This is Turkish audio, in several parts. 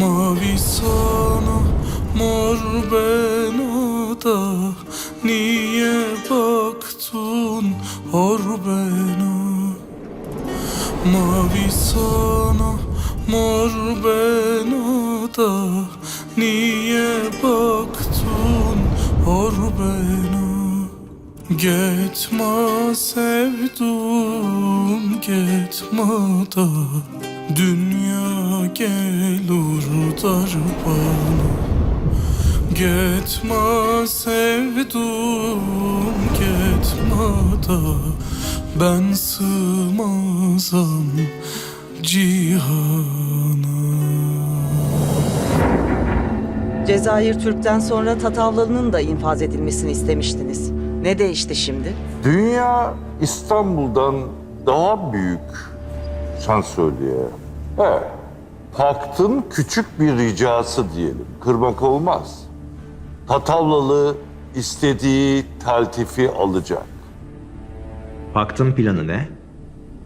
Mavi sana mor bana da. Niye baktın hor bana Mavi sana mor bana da. Niye baktın hor bana Gitme sevdum gitme da Dünya gelir dar bana Gitme sevdum gitme da Ben sığmazam cihana Cezayir Türk'ten sonra Tatavlalı'nın da infaz edilmesini istemiştiniz. Ne değişti şimdi? Dünya İstanbul'dan daha büyük. Sen söyleye. Evet. Paktın küçük bir ricası diyelim. Kırmak olmaz. Tatavlalı istediği taltifi alacak. Paktın planı ne?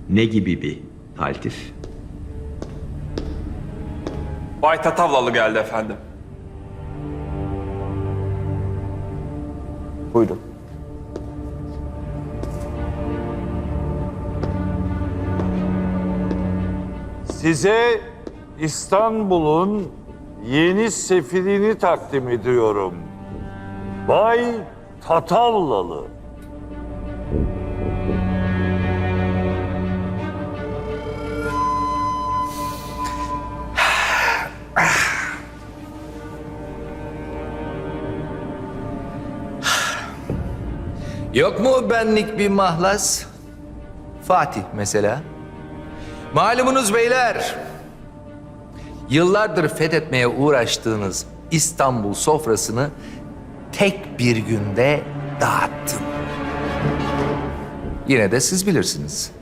Ne gibi bir taltif? Bay Tatavlalı geldi efendim. Buyurun. Size İstanbul'un yeni sefirini takdim ediyorum. Bay Tatavlalı. Yok mu benlik bir mahlas? Fatih mesela. Malumunuz beyler, yıllardır fethetmeye uğraştığınız İstanbul sofrasını tek bir günde dağıttım. Yine de siz bilirsiniz.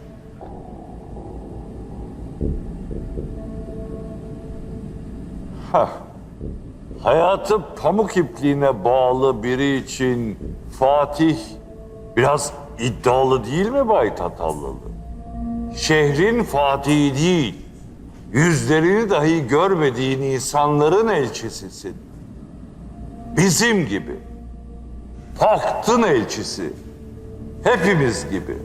Hayatı pamuk ipliğine bağlı biri için Fatih biraz iddialı değil mi Bay Tatavlalı? Şehrin Fatihi değil, yüzlerini dahi görmediğin insanların elçisisin. Bizim gibi. Paktın elçisi. Hepimiz gibi.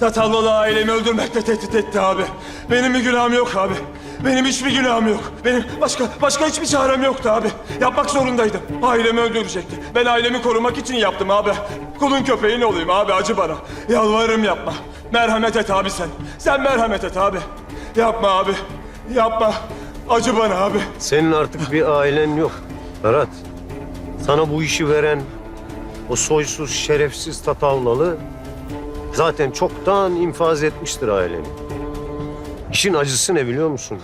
Tatavlalı ailemi öldürmekle tehdit etti abi. Benim bir günahım yok abi. Benim hiçbir günahım yok. Benim başka başka hiçbir çarem yoktu abi. Yapmak zorundaydım. Ailemi öldürecekti. Ben ailemi korumak için yaptım abi. Kulun köpeğin olayım abi acı bana. Yalvarırım yapma. Merhamet et abi sen. Sen merhamet et abi. Yapma abi. Yapma. Acı bana abi. Senin artık bir ailen yok. Berat. Sana bu işi veren o soysuz, şerefsiz Tatavlalı zaten çoktan infaz etmiştir aileni. İşin acısı ne biliyor musun?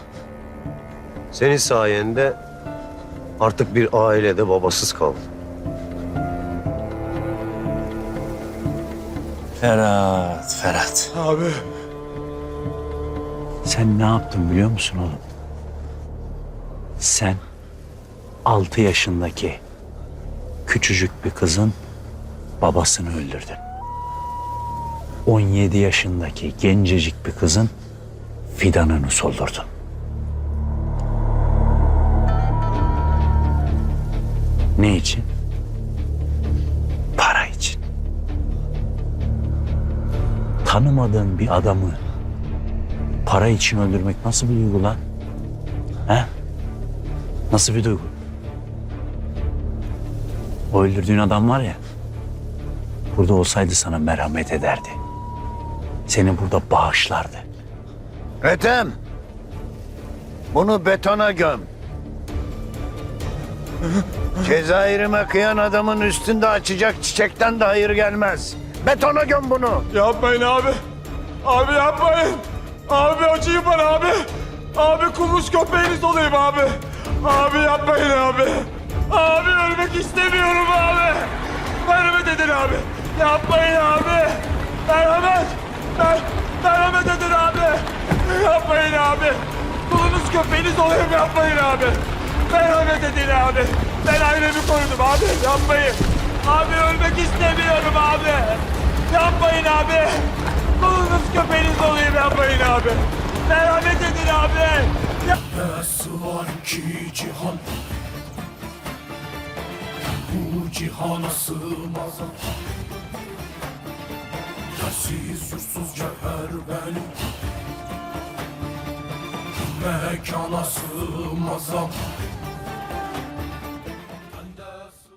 Senin sayende artık bir ailede babasız kaldı. Ferhat, Ferhat. Abi. Sen ne yaptın biliyor musun oğlum? Sen altı yaşındaki küçücük bir kızın babasını öldürdün. 17 yaşındaki gencecik bir kızın fidanını soldurdun. Ne için? Para için. Tanımadığın bir adamı para için öldürmek nasıl bir duygu lan? He? Nasıl bir duygu? O öldürdüğün adam var ya, burada olsaydı sana merhamet ederdi. Seni burada bağışlardı. Ethem. Bunu betona göm. Cezayir'ime kıyan adamın üstünde açacak çiçekten de hayır gelmez. Betona göm bunu. Yapmayın abi. Abi yapmayın. Abi acıyı bana abi. Abi kumuş köpeğiniz olayım abi. Abi yapmayın abi. Abi ölmek istemiyorum abi. Merhamet edin abi. Yapmayın abi. Merhamet. Mer merhamet edin abi yapmayın abi. Kulunuz köpeğiniz oluyor yapmayın abi. Merhamet edin abi. Ben ailemi korudum abi yapmayın. Abi ölmek istemiyorum abi. Yapmayın abi. Kulunuz köpeğiniz olayım yapmayın abi. Merhamet edin abi. Nasıl var ki cihan Bu cihana sığmaz Yersiz yursuz cevher benim mekana sığmazam